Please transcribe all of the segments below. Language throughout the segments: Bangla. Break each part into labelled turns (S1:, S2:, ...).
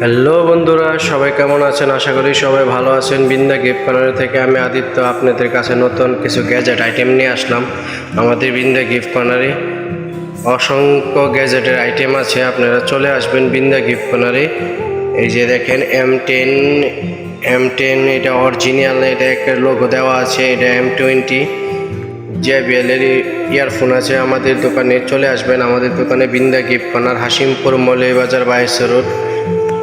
S1: হ্যালো বন্ধুরা, সবাই কেমন আছেন? আশা করি সবাই ভালো আছেন। বিন্দা গিফট কর্নার থেকে আমি আদিত্য আপনাদের কাছে নতুন কিছু গ্যাজেট আইটেম নিয়ে আসলাম। আমাদের বিন্দা গিফট কর্নারে অসংখ্য গ্যাজেটের আইটেম আছে। আপনারা চলে আসবেন বিন্দা গিফট কর্নারে এই যে দেখেন এম টেন এম টেন এটা অরিজিনাল এটা একটা লোগো দেওয়া আছে, এটা এম টোয়েন্টি জেবিএলের ইয়ারফোন আছে আমাদের দোকানে। চলে আসবেন আমাদের দোকানে বিন্দা গিফট কর্নার হাসিমপুর মলে বাজার বাইশ রোড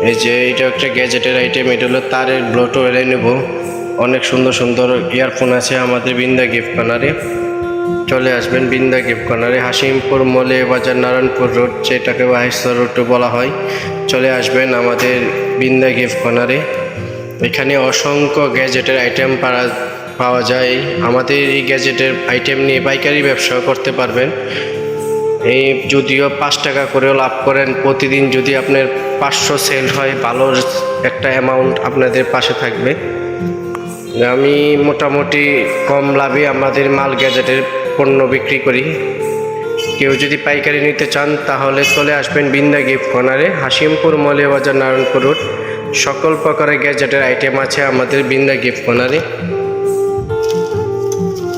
S1: এই যে এটা একটা গ্যাজেটের আইটেম এটা হলো তারের ব্লুটুথ এলে নেব। অনেক সুন্দর সুন্দর ইয়ারফোন আছে আমাদের বিন্দা গিফট কর্নারে চলে আসবেন বিন্দা গিফট কর্নারে হাসিমপুর মলে বাজার নারায়ণপুর রোড যেটাকে বাহেশ্বর রোড বলা হয়। চলে আসবেন আমাদের বিন্দা গিফট কর্নারে এখানে অসংখ্য গ্যাজেটের আইটেম পাওয়া পাওয়া যায়। আমাদের এই গ্যাজেটের আইটেম নিয়ে পাইকারি ব্যবসা করতে পারবেন। এই যদিও পাঁচ টাকা করেও লাভ করেন, প্রতিদিন যদি আপনার পাঁচশো সেল হয়, ভালো একটা অ্যামাউন্ট আপনাদের পাশে থাকবে। আমি মোটামুটি কম লাভে আমাদের মাল গ্যাজেটের পণ্য বিক্রি করি। কেউ যদি পাইকারি নিতে চান, তাহলে চলে আসবেন বিন্দা গিফট কর্নারে, হাসিমপুর মলিয়া বাজার নারায়ণপুর রোড। সকল প্রকারের গ্যাজেটের আইটেম আছে আমাদের বিন্দা গিফট কর্নারে।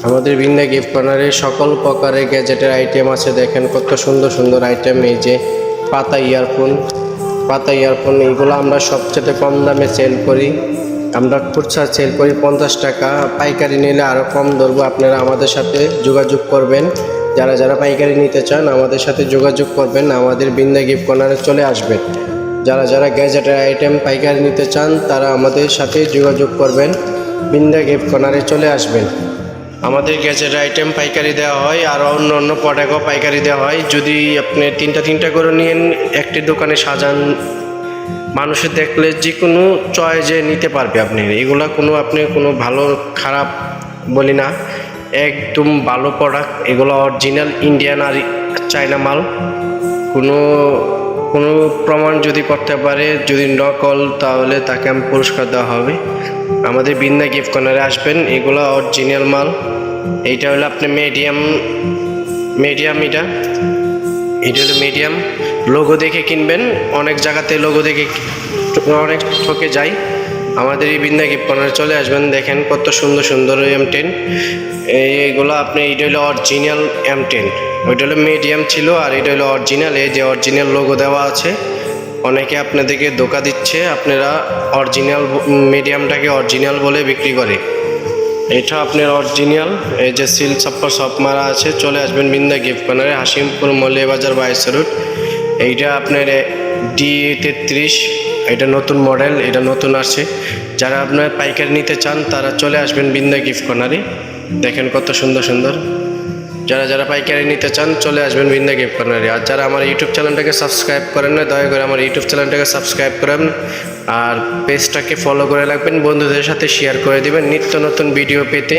S1: আমাদের বিন্দা গিফট কর্নারে সকল প্রকারের গ্যাজেটের আইটেম আছে। দেখেন কত সুন্দর সুন্দর আইটেম এই যে পাতা ইয়ারফোন পাতা ইয়ারফোন এইগুলো আমরা সবচেয়ে কম দামে সেল করি। আমরা খুচরা সেল করি পঞ্চাশ টাকা। পাইকারি নিলে আরও কম ধরবো। আপনারা আমাদের সাথে যোগাযোগ করবেন। যারা যারা পাইকারি নিতে চান, আমাদের সাথে যোগাযোগ করবেন। আমাদের বিন্দা গিফট কর্নারে চলে আসবেন। যারা যারা গ্যাজেটের আইটেম পাইকারি নিতে চান, তারা আমাদের সাথে যোগাযোগ করবেন। বিন্দা গিফট কর্নারে চলে আসবেন। আমাদের গ্যাজেট আইটেম পাইকারি দেওয়া হয় আর অন্য অন্য প্রোডাক্টও পাইকারি দেওয়া হয়। যদি আপনি তিনটা তিনটা করে নিয়ে একটি দোকানে সাজান মানুষের দেখলে যে কোনো চয়েজে নিতে পারবে আপনি। এগুলা কোনো আপনি কোনো ভালো, খারাপ বলি না। একদম ভালো প্রোডাক্ট এগুলো অরিজিনাল ইন্ডিয়ান আর চায়না মাল। কোনো কোনো প্রমাণ যদি করতে পারে, যদি নকল, তাহলে তাকে আমি পুরস্কার দেওয়া হবে। আমাদের বিন্দা গিফট কর্নারে আসবেন। এগুলো অরিজিনাল মাল। এইটা হলো আপনি মিডিয়াম মিডিয়াম এটা। এটা হলো মিডিয়াম লোগো দেখে কিনবেন। অনেক জায়গাতে লোগো দেখে অনেক ঠকে যায়। আমাদের এই বিন্দা গিফট চলে আসবেন। দেখেন কত সুন্দর সুন্দর এম টেন এইগুলো আপনি, এটা হলো অরিজিনাল এম টেন ওইটা হলো মিডিয়াম ছিল আর এটা হলো অরিজিনাল এই যে অরিজিনাল লোগো দেওয়া আছে। অনেকে আপনাদেরকে ধোকা দিচ্ছে, আপনারা অরিজিনাল মিডিয়ামটাকে অরিজিনাল বলে বিক্রি করে। এটা আপনার অরিজিনাল এই যে সিল ছাপ্পা সব মারা আছে। চলে আসবেন বিন্দা গিফট কর্নারে, হাসিমপুর মল্লিয়া বাজার বাইশ রুট এইটা আপনার ডি তেত্রিশ এটা নতুন মডেল এটা নতুন আছে যারা আপনার পাইকারি নিতে চান, তারা চলে আসবেন বিন্দা গিফট কর্নারে দেখেন কত সুন্দর সুন্দর। যারা যারা পাইকারি নিতে চান, চলে আসবেন বিন্দা গিফট কর্নারে আর যারা আমার ইউটিউব চ্যানেলটাকে সাবস্ক্রাইব করেন না, দয়া করে আমার ইউটিউব চ্যানেলটাকে সাবস্ক্রাইব করেন। আর পেজটাকে ফলো করে রাখবেন, বন্ধুদের সাথে শেয়ার করে দেবেন। নিত্য নতুন ভিডিও পেতে।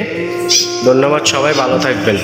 S1: ধন্যবাদ সবাই, ভালো থাকবেন।